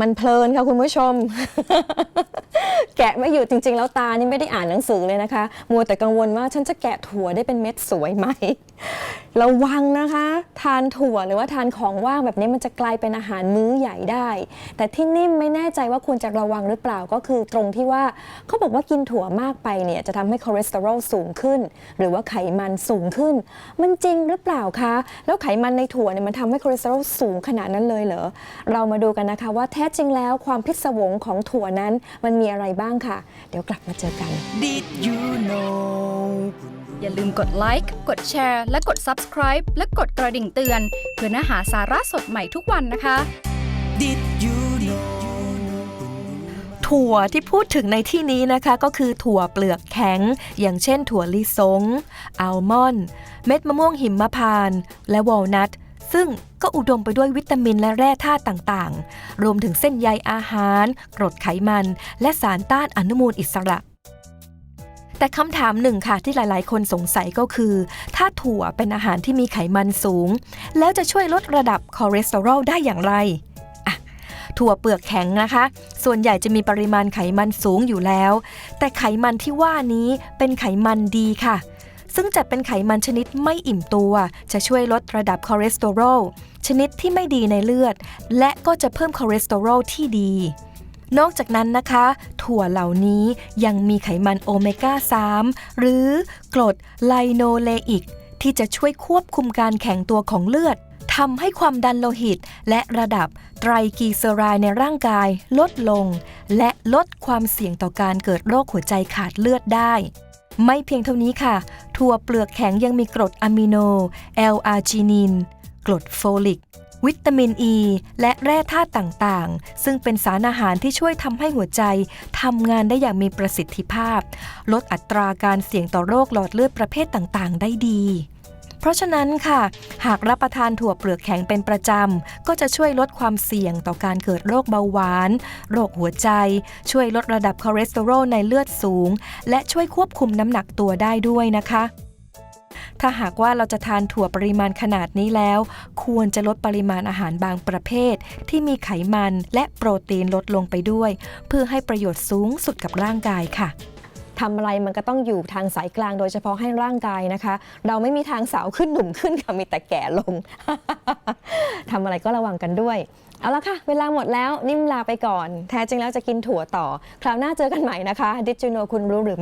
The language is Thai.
มันเพลินค่ะคุณผู้ชม แกะไม่อยู่จริง ๆ แล้วตานี่ไม่ได้อ่านหนังสือเลยนะคะ มัวแต่กังวลว่าฉันจะแกะถั่วได้เป็นเม็ดสวยไหม ระวังนะคะ ทานถั่วหรือว่าทานของว่างแบบนี้มันจะกลายเป็นอาหารมื้อใหญ่ได้ แต่ที่นิ่มไม่แน่ใจว่าควรจะระวังหรือเปล่าก็คือตรงที่ว่าเขาบอกว่ากินถั่วมากไปเนี่ยจะทำให้คอเลสเตอรอลสูงขึ้น หรือว่าไขมันสูงขึ้น มันจริงหรือเปล่าคะ แล้วไขมันในถั่วเนี่ยมันทำให้คอเลสเตอรอลสูงขนาดนั้นเลยเหรอเรามาดูกันนะคะว่าแท้จริงแล้วความพิศวงของถั่วนั้นมันมีอะไรบ้างค่ะ เดี๋ยวกลับมาเจอกัน Did you know ลืมกดไลค์กดแชร์และกด Subscribe และกดกระดิ่งเตือน เพื่อเนื้อหาสาระสดใหม่ทุกวันนะคะ Did you know ถั่วที่พูดถึงในที่นี้นะคะก็คือถั่วเปลือกแข็ง อย่างเช่นถั่วลิสงอัลมอนด์เม็ดมะม่วงหิมพานต์และวอลนัทซึ่งก็อุดมไปด้วยวิตามินและแร่ธาตุต่างๆ รวมถึงเส้นใยอาหาร กรดไขมัน และสารต้านอนุมูลอิสระ แต่คำถามหนึ่งค่ะที่หลายๆ คนสงสัยก็คือ ถ้าถั่วเป็นอาหารที่มีไขมันสูง แล้วจะช่วยลดระดับคอเลสเตอรอลได้อย่างไรถั่วเปลือกแข็งนะคะ ส่วนใหญ่จะมีปริมาณไขมันสูงอยู่แล้ว แต่ไขมันที่ว่านี้เป็นไขมันดีค่ะ ซึ่งจะเป็นไขมันชนิดไม่อิ่มตัว จะช่วยลดระดับคอเลสเตอรอลชนิดที่ไม่ดีในเลือด และก็จะเพิ่มคอเลสเตอรอลที่ดี นอกจากนั้นนะคะ ถั่วเหล่านี้ยังมีไขมันโอเมก้า 3 หรือกรดไลโนเลอิก ที่จะช่วยควบคุมการแข็งตัวของเลือดทำให้ความดันโลหิต และระดับไตรกลีเซอไรด์ในร่างกายลดลง และลดความเสี่ยงต่อการเกิดโรคหัวใจขาดเลือดได้ ไม่เพียงเท่านี้ค่ะ ถั่วเปลือกแข็งยังมีกรดอะมิโนแอลอาร์จินิน กรดโฟลิก วิตามินอ e, ีและแร่ธาตุต่างๆ ซึ่งเป็นสารอาหารที่ช่วยทำให้หัวใจทำงานได้อย่างมีประสิทธิภาพ ลดอัตราการเสี่ยงต่อโรคหลอดเลือดประเภทต่างๆ ได้ดีเพราะฉะนั้นค่ะ หากรับประทานถั่วเปลือกแข็งเป็นประจำ ก็จะช่วยลดความเสี่ยงต่อการเกิดโรคเบาหวาน โรคหัวใจ ช่วยลดระดับคอเลสเตอรอลในเลือดสูง และช่วยควบคุมน้ำหนักตัวได้ด้วยนะคะ ถ้าหากว่าเราจะทานถั่วปริมาณขนาดนี้แล้ว ควรจะลดปริมาณอาหารบางประเภท ที่มีไขมันและโปรตีนลดลงไปด้วย เพื่อให้ประโยชน์สูงสุดกับร่างกายค่ะทำอะไรมันก็ต้องอยู่ทางสายกลางโดยเฉพาะให้ร่างกายนะคะ เราไม่มีทางสาวขึ้นหนุ่มขึ้นค่ะมีแต่แก่ลง ทำอะไรก็ระวังกันด้วย เอาละค่ะ เวลาหมดแล้วนิ่มลาไปก่อน แท้จริงแล้วจะกินถั่วต่อ คราวหน้าเจอกันใหม่นะคะดิจิโนคุณรู้หรือ